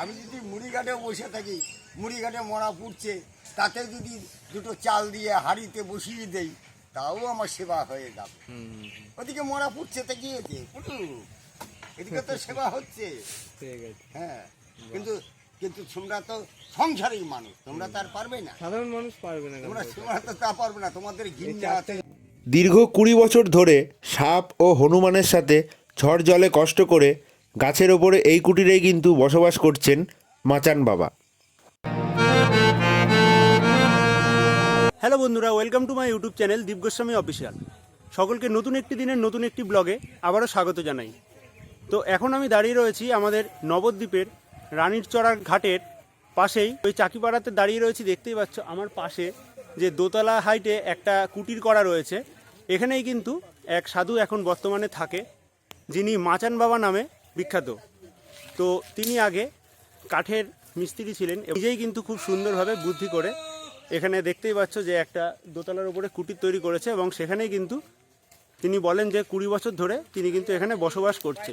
আমি যদি মুড়িঘাটে বসে থাকি মুড়িঘাটে মরা পুড়ছে তাতে যদি দুটো চাল দিয়ে হাঁড়িতে বসিয়ে দেই তাও আমার সেবা হয়ে যাবে। ওদিকে মরা পুড়ছে তা কি হয়েছে এদিকে তো সেবা হচ্ছে। হ্যাঁ কিন্তু কিন্তু তোমরা তো সংসারী মানুষ তোমরা তো আর পারবে না। সাধারণ মানুষ পারবে না তোমরা তোমরা তো তা পারবে না তোমাদের ঘিন্না আছে। দীর্ঘ কুড়ি বছর ধরে সাপ ও হনুমানের সাথে ঝড় জলে কষ্ট করে গাছের ওপরে এই কুটিরেই কিন্তু বসবাস করছেন মাচান বাবা। হ্যালো বন্ধুরা, welcome to my YouTube channel Deep Goswami official. সকলকে নতুন একটি দিনের নতুন একটি ব্লগে আবারও স্বাগত জানাই। তো এখন আমি দাঁড়িয়ে রয়েছি আমাদের নবদ্বীপের রানীর চড়ার ঘাটের পাশেই। ওই চাকিপাড়াতে দাঁড়িয়ে রয়েছি, দেখতেই পাচ্ছ আমার পাশে যে দোতলা হাইটে একটা কুটির করা রয়েছে। এখানেই কিন্তু এক সাধু এখন বর্তমানে থাকে, যিনি মাচান বাবা নামে বিখ্যাত। তো তিনি আগে কাঠের মিস্ত্রি ছিলেন নিজেই কিন্তু খুব সুন্দরভাবে বুদ্ধি করে এখানে দেখতেই পাচ্ছ যে একটা দোতলার উপরে কুটির তৈরি করেছে এবং সেখানেই কিন্তু তিনি বলেন যে কুড়ি বছর ধরে তিনি কিন্তু এখানে বসবাস করছে।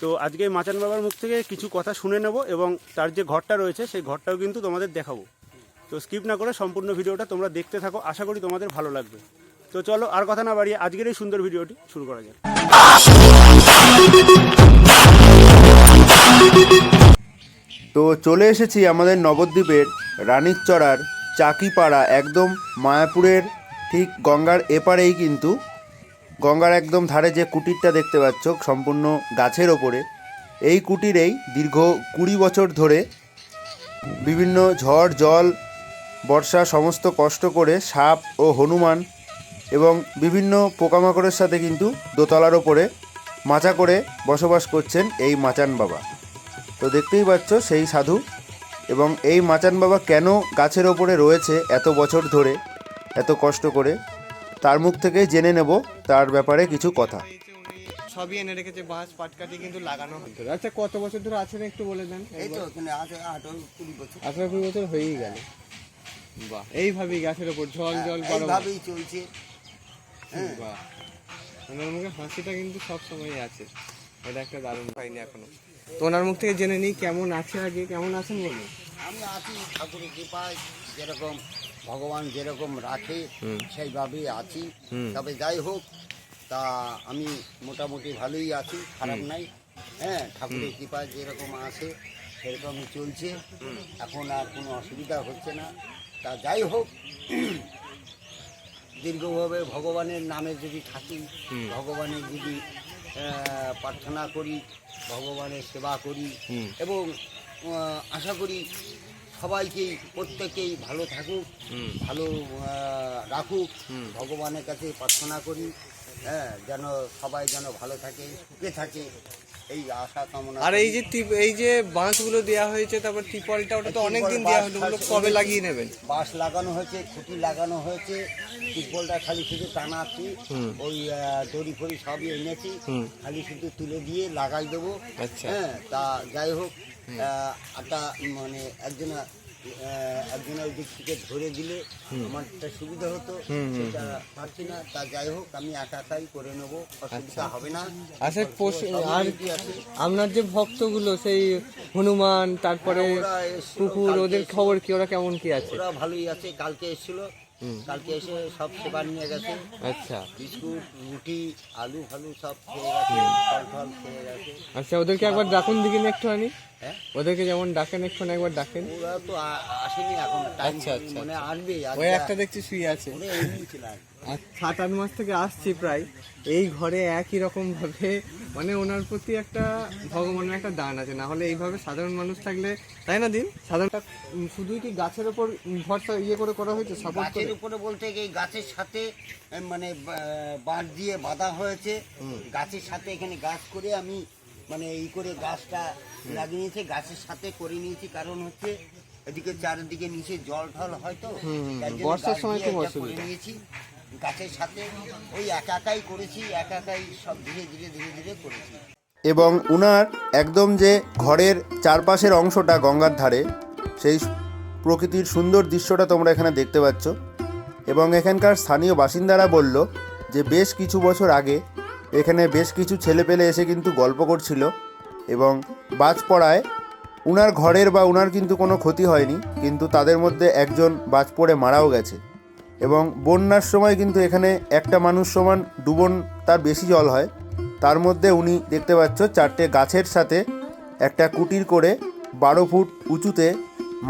তো আজকে মাচান বাবার মুখ থেকে কিছু কথা শুনে নেব এবং তার যে ঘরটা রয়েছে সেই ঘরটাও কিন্তু তোমাদের দেখাবো। তো স্কিপ না করে সম্পূর্ণ ভিডিওটা তোমরা দেখতে থাকো, আশা করি তোমাদের ভালো লাগবে। তো চলো আর কথা না বাড়িয়ে আজকের এই সুন্দর ভিডিওটি শুরু করা যাক। তো চলে এসেছি আমাদের নবদ্বীপের রানীর চড়ার চাকিপাড়া একদম মায়াপুরের ঠিক গঙ্গার এপারেই কিন্তু। গঙ্গার একদম ধারে যে কুটিরটা দেখতে পাচ্ছ, সম্পূর্ণ গাছের ওপরে, এই কুটিরেই দীর্ঘ কুড়ি বছর ধরে বিভিন্ন ঝড়, জল, বর্ষা, সমস্ত কষ্ট করে সাপ ও হনুমান এবং বিভিন্ন পোকামাকড়ের সাথে কিন্তু দোতলার ওপরে মাচা করে বসবাস করছেন এই মাচান বাবা। তো দেখতেই পাচ্ছ সেই সাধু। এবং এই মাচান বাবা কেন গাছের ওপরে রয়েছে এত বছর ধরে এত কষ্ট করে? তার মুখ থেকে জেনে নেব তার ব্যাপারে কিছু কথা। সবই এনে রেখেছে বাঁশ পাটকাঠি কিন্তু লাগানো হতো আচ্ছা কত বছর ধরে আছেন একটু বলে দেন। এই তো আছে কুড়ি বছর। আঠারো কুড়ি বছর হয়েই গেল। বাহ। এইভাবেই গাছের ওপর জল জল। এইভাবেই চলছে। হ্যাঁ। বাহ। ওনার মুখে হাসিটা কিন্তু সব সময় আছে। এটা একটা দারুণ পাইনি এখনও। তো ওনার মুখ থেকে জেনে নিই কেমন আছে আগে কেমন আছেন বলুন। আমি আছি ঠাকুরের কৃপায় যেরকম ভগবান যেরকম রাখে সেইভাবেই আছি। তবে যাই হোক তা আমি মোটামুটি ভালোই আছি খারাপ নাই। হ্যাঁ ঠাকুরের কৃপায় যেরকম আছে সেরকমই চলছে। এখন আর কোনো অসুবিধা হচ্ছে না। তা যাই হোক দীর্ঘভাবে ভগবানের নামে যদি থাকি ভগবানের যদি প্রার্থনা করি ভগবানের সেবা করি এবং আশা করি সবাইকেই প্রত্যেকেই ভালো থাকুক ভালো রাখুক ভগবানের কাছে প্রার্থনা করি হ্যাঁ যেন সবাই যেন ভালো থাকে সুখে থাকে। এই আশা কামনা আর এই যে টিপ- এই যে বাঁশগুলো দেওয়া হয়েছে তারপর টিপলটা ওটা তো অনেক দিন দেওয়া হলো ওগুলো কবে লাগিয়ে নেবেন? বাঁশ লাগানো হয়েছে খুঁটি লাগানো হয়েছে টিপলটা খালি শুধু টানাচ্ছি ওই আহ, দড়ি ফড়ি সবই এনেছি খালি শুধু তুলে দিয়ে লাগাই দেবো। আচ্ছা। হ্যাঁ তা যাই হোক আহ, একটা মানে একজনা আহ, একজনের দিক থেকে ধরে দিলে আমার একটা সুবিধা হতো সেটা পারছি না তা যাই হোক আমি একা একাই করে নেব অসুবিধা হবে না। আচ্ছা আর আপনার যে ভক্তগুলো সেই হনুমান তারপরে এসেছিল কুকুর ওদের খবর কি? ওরা কেমন কি আছে? ওরা ভালোই আছে কালকে এসেছিল। কালকে এসে সব সেবা নিয়ে গেছে। আচ্ছা। বিস্কুট রুটি আলু ফালু সব খেয়ে গেছে ফল ফল খেয়ে গেছে। আচ্ছা ওদেরকে একবার ডাকুন দিকে একটু হ্যাঁ ওদেরকে যেমন ডাকেন একটু একবার ডাকেন। ওরা তো আসেনি এখন আচ্ছা, আচ্ছা, মানে আসবে ওই একটা দেখছি শুয়ে আছে। আর সাত আট মাস থেকে আসছি প্রায়। এই ঘরে একই রকম ভাবে মানে ওনার প্রতি একটা ভগবানের একটা দান আছে। না হলে এইভাবে সাধারণ মানুষ থাকলে তাই না দিন? সাধারণ শুধুই কি গাছের ওপর ভরসা ইয়ে করে করা হয়েছে সাপোর্ট গাছের উপরে বলতে এই গাছের সাথে মানে বা- বাঁশ দিয়ে বাঁধা হয়েছে। গাছের সাথে এখানে গাছ করে আমি মানে এই করে গাছটা লাগিয়ে নিয়েছি গাছের সাথে করে নিয়েছি কারণ হচ্ছে এদিকে চারিদিকে নিচে জল ঢল হয় তো তার জন্য বর্ষার সময় খুব করে নিয়েছি গাছের সাথে ওই একা একাই করেছি একা একাই সব ধীরে ধীরে ধীরে ধীরে করেছি। এবং উনার একদম যে ঘরের চারপাশের অংশটা গঙ্গার ধারে সেই প্রকৃতির সুন্দর দৃশ্যটা তোমরা এখানে দেখতে পাচ্ছ। এবং এখানকার স্থানীয় বাসিন্দারা বলল যে বেশ কিছু বছর আগে এখানে বেশ কিছু ছেলেপেলে এসে কিন্তু গল্প করছিল এবং বাজ পড়ায় উনার ঘরের বা উনার কিন্তু কোনো ক্ষতি হয়নি, কিন্তু তাদের মধ্যে একজন বাজ পড়ে মারাও গেছে। এবং বন্যার সময় কিন্তু এখানে একটা মানুষ সমান ডুবন তার বেশি জল হয়। তার মধ্যে উনি দেখতে পাচ্ছ চারটে গাছের সাথে একটা কুটির করে বারো ফুট উঁচুতে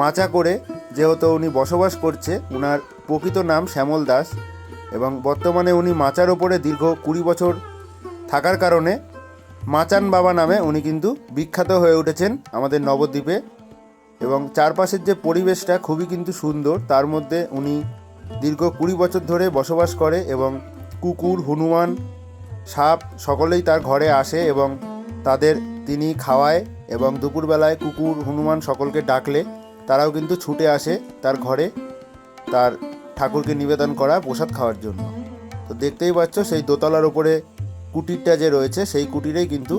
মাচা করে যেহেতু উনি বসবাস করছে, উনার প্রকৃত নাম শ্যামল দাস এবং বর্তমানে উনি মাচার ওপরে দীর্ঘ কুড়ি বছর থাকার কারণে মাচান বাবা নামে উনি কিন্তু বিখ্যাত হয়ে উঠেছেন আমাদের নবদ্বীপে। এবং চারপাশের যে পরিবেশটা খুবই কিন্তু সুন্দর, তার মধ্যে উনি দীর্ঘ কুড়ি বছর ধরে বসবাস করে এবং কুকুর, হনুমান, সাপ সকলেই তার ঘরে আসে এবং তাদের তিনি খাওয়ায় এবং দুপুরবেলায় কুকুর, হনুমান সকলকে ডাকলে তারাও কিন্তু ছুটে আসে তার ঘরে তার ঠাকুরকে নিবেদন করা প্রসাদ খাওয়ার জন্য। তো দেখতেই পাচ্ছ সেই দোতলার ওপরে কুটিরটা যে রয়েছে সেই কুটিরেই কিন্তু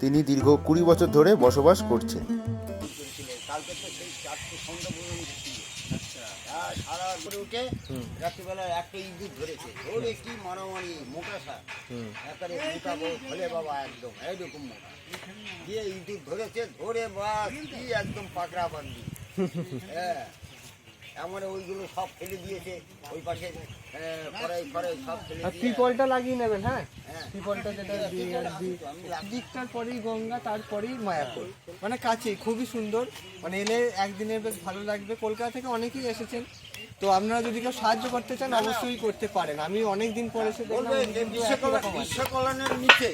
তিনি দীর্ঘ কুড়ি বছর ধরে বসবাস করছেন। কালকে চারটে সন্ধ্যা পর্যন্ত ছিল আর সারা করে উঠে রাত্রিবেলা একটা ইঁদুর ধরেছে ওরে কি মারামারি মোটা সার একেবারে মোটা বাবা একদম এইরকম মোটা দিয়ে ইঁদুর ধরেছে ধরে বা কি একদম পাকড়া হ্যাঁ এমন ওইগুলো সব ফেলে দিয়েছে ওই পাশে ফেলে আর ত্রিপলটা লাগিয়ে নেবেন হ্যাঁ? হ্যাঁ। ত্রিপলটা যেটা দিকটার পরেই গঙ্গা তারপরেই মায়াপুর। মানে কাছেই খুবই সুন্দর। মানে এলে একদিনের বেশ ভালো লাগবে। কলকাতা থেকে অনেকেই এসেছেন। তো আপনারা যদি কেউ সাহায্য করতে চান অবশ্যই করতে পারেন। আমি অনেক দিন পর এসে। বিশ্বকল্যাণের নিচে।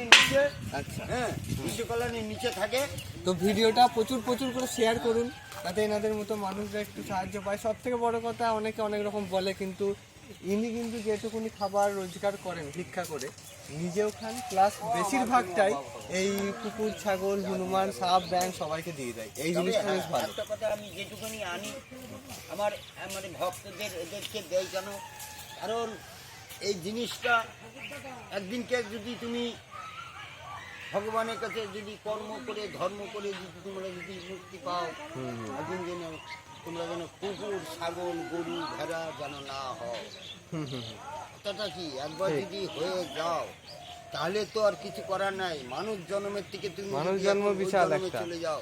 নিচে। আচ্ছা। হ্যাঁ বিশ্বকল্যাণের নিচে থাকে। তো ভিডিওটা প্রচুর প্রচুর করে শেয়ার করুন। যাতে এনাদের মতো মানুষরা একটু সাহায্য পায়। সব থেকে বড় কথা অনেকে অনেক রকম বলে কিন্তু ইনি কিন্তু যেটুকুনি খাবার রোজগার করেন ভিক্ষা করে নিজেও খান প্লাস বেশিরভাগটাই এই কুকুর ছাগল হনুমান সাপ ব্যাং সবাইকে দিয়ে দেয়। এই জিনিসটা বেশ ভালো। একটা কথা আমি যেটুকুনি আনি আমার মানে ভক্তদের এদেরকে দেয় কেন কারণ এই জিনিসটা একদিনকে যদি তুমি ভগবানের কাছে যদি কর্ম করে ধর্ম করে যদি তোমরা যদি মুক্তি পাও একদিন যেন তোমরা যেন কুকুর ছাগল গরু ভেড়া যেন না হও। কথাটা কি? একবার যদি হয়ে যাও তাহলে তো আর কিছু করার নাই। মানুষ জন্মের থেকে তুমি মানুষ জন্ম বিশাল একটা। চলে যাও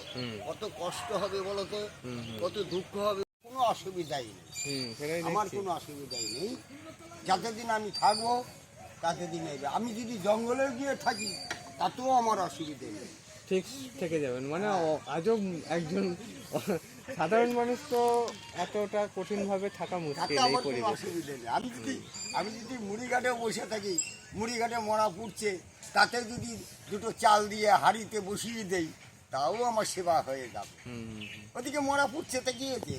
কত কষ্ট হবে বলো তো? কত দুঃখ হবে? কোনো অসুবিধাই নেই। আমার কোনো অসুবিধাই নেই। যতদিন আমি থাকব ততদিন আমি যদি জঙ্গলে গিয়ে থাকি তাতেও আমার অসুবিধে নেই। ঠিক থেকে যাবেন। মানে আজও একজন সাধারণ মানুষ তো এতটা কঠিনভাবে থাকা মুশকিল এই পরিবেশে। আমি যদি আমি যদি মুড়িঘাটে বসে থাকি মুড়িঘাটে মরা পুড়ছে তাতে যদি দুটো চাল দিয়ে হাঁড়িতে বসিয়ে দেই তাও আমার সেবা হয়ে যাবে। হুম। ওদিকে মরা পুড়ছে তা গিয়েছে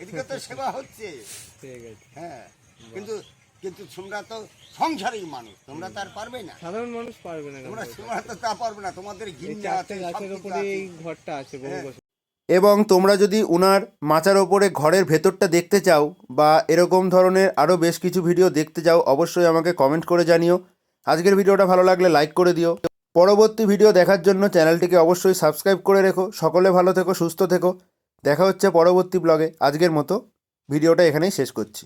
এদিকে তো সেবা হচ্ছে। ঠিক আছে। হ্যাঁ। কিন্তু কিন্তু তোমরা তো সংসারেই মানুষ তোমরা তো আর পারবে না। সাধারণ মানুষ পারবে না তোমরা তোমরা তো তা পারবে না তোমাদের চারটে আছে গাছের উপরে এই ঘরটা আছে বহু হ্যাঁ। বছর। এবং তোমরা যদি উনার মাচার ওপরে ঘরের ভেতরটা দেখতে চাও বা এরকম ধরনের আরও বেশ কিছু ভিডিও দেখতে চাও অবশ্যই আমাকে কমেন্ট করে জানিও। আজকের ভিডিওটা ভালো লাগলে লাইক করে দিও। পরবর্তী ভিডিও দেখার জন্য চ্যানেলটিকে অবশ্যই সাবস্ক্রাইব করে রেখো। সকলে ভালো থেকো সুস্থ থেকো। দেখা হচ্ছে পরবর্তী ব্লগে আজকের মতো ভিডিওটা এখানেই শেষ করছি।